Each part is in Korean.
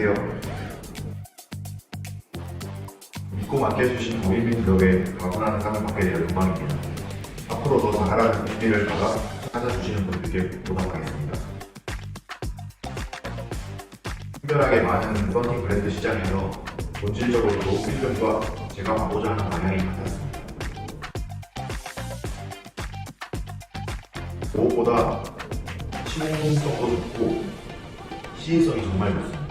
안녕하세요. 믿고 맡겨주신 도입인 덕에 가문하는 삶을 받게 되어 영광입니다. 앞으로도 잘하는 준비를 받아 찾아주시는 분들께 보답하겠습니다. 특별하게 많은 썬팅 브랜드 시장에서 본질적으로 좋은 필름과 제가 가고자 하는 방향이 같았습니다. 무엇보다 시공성도 좋고 시의성이 정말 좋습니다.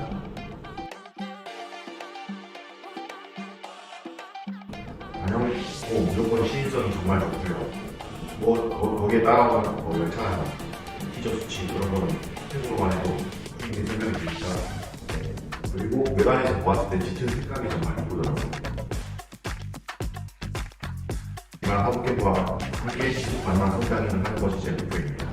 단형 고 무조건 시인성이 정말 좋고요. 뭐 거, 거기에 따라오는 뭐 열차나 티저 수치 그런 거는 스펙으로만 해도 충분히 설명이 되니까 네. 그리고 외관에서 보았을 때 짙은 색감이 정말 예쁘더라고요. 이만 화북캠프와 함께 지속 가능한 성장을 하는 것이 제 목표입니다.